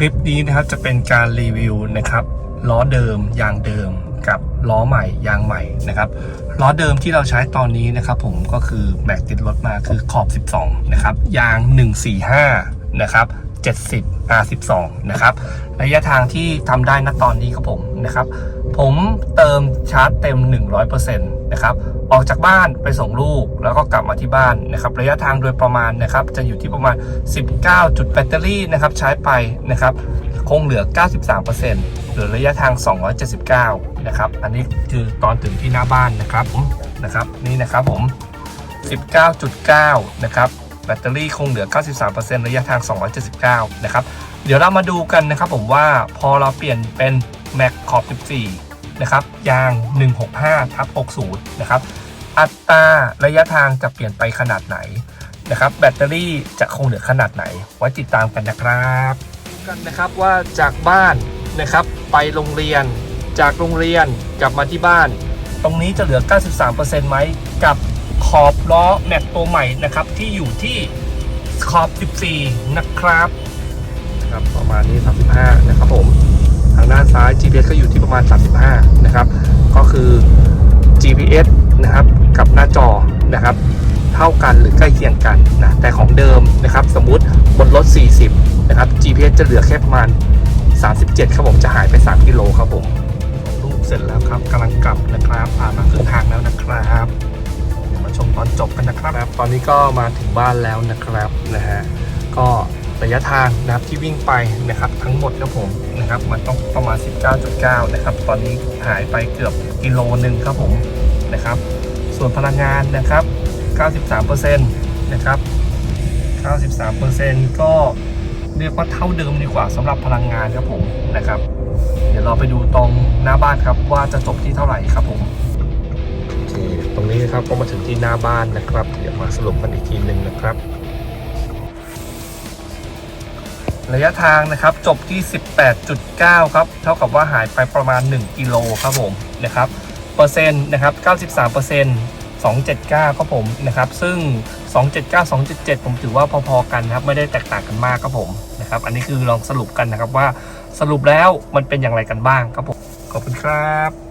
คลิปนี้นะครับจะเป็นการรีวิวนะครับล้อเดิมยางเดิมกับล้อใหม่ยางใหม่นะครับล้อเดิมที่เราใช้ตอนนี้นะครับผมก็คือแบกติดรถมาคือขอบ 12 นะครับ ยาง 145 นะครับ 70 R12 นะครับ ระยะทางที่ทำได้ณตอนนี้ครับผมนะครับ ผมเติมชาร์จเต็ม 100%นะครับ ออกจากบ้านไปส่งลูกแล้วก็กลับมาที่บ้านนะครับ ระยะทางโดยประมาณนะครับ จะอยู่ที่ประมาณ 19 จุดแบตเตอรี่นะครับ ใช้ไปนะครับ คงเหลือ 93%เหลือระยะทาง 279 นะครับ อันนี้คือตอนถึงที่หน้าบ้านนะครับผมนะครับ นี่นะครับผม 19.9 นะครับ แบตเตอรี่คงเหลือ 93%ระยะทาง 279 นะครับ เดี๋ยวเรามาดูกันนะครับผมว่าพอเราเปลี่ยนเป็น Mac ขอบ 14 นะครับ ยาง 165ทับ60 นะครับ อัตราระยะทางจะเปลี่ยนไปขนาดไหนนะครับ แบตเตอรี่จะคงเหลือขนาดไหน ไว้ติดตามกันนะครับกันนะครับว่าจากบ้านนะครับไปโรงเรียน จากโรงเรียนกลับมาที่บ้าน ตรงนี้จะเหลือ 93%ไหมกับ ขอบล้อแม็กตัวใหม่นะครับ ที่อยู่ที่ขอบ 14 นะครับครับประมาณนี้ 35 นะครับผมทางด้านซ้าย GPS ก็อยู่ที่ประมาณ 35 นะครับ ก็คือ GPS นะครับกับหน้าจอนะครับ เท่ากันหรือใกล้เคียงกันนะแต่ของเดิมนะครับ สมมุติบนรถ 40 นะครับ GPS จะเหลือแค่ประมาณ 37 ครับผมจะหายไป 3 กิโลครับผมส่งลูกเสร็จแล้วครับกำลังกลับนะครับผ่านมาครึ่งทางแล้วนะครับ จบกันนะครับ ตอนนี้ก็มาถึงบ้านแล้วนะครับนะฮะก็ระยะทางนะครับที่วิ่งไปนะครับทั้งหมดครับผมนะครับมันต้องประมาณ 19.9 นะครับ ตอนนี้หายไปเกือบกิโลหนึ่งครับผมนะครับ ส่วนพลังงานนะครับ 93%นะครับ 93%ก็เรียกว่าเท่าเดิมดีกว่าสำหรับพลังงานครับผมนะครับ เดี๋ยวเราไปดูตรงหน้าบ้านครับว่าจะจบที่เท่าไหร่ครับผม ตรงนี้นะครับก็มาถึงที่หน้าบ้านนะครับ เดี๋ยวมาสรุปกันอีกทีหนึ่งนะครับ ระยะทางนะครับจบที่ 18.9 ครับ เท่ากับว่าหายไปประมาณ 1 กิโลครับผมนะครับเปอร์เซ็นต์นะครับ 93เปอร์เซ็นต์279ครับผมนะครับซึ่ง 279 277 ผมถือว่าพอๆกันนะครับไม่ได้แตกต่างกันมากครับผมนะครับอันนี้คือลองสรุปกันนะครับว่าสรุปแล้วมันเป็นอย่างไรกันบ้างครับผมขอบคุณครับ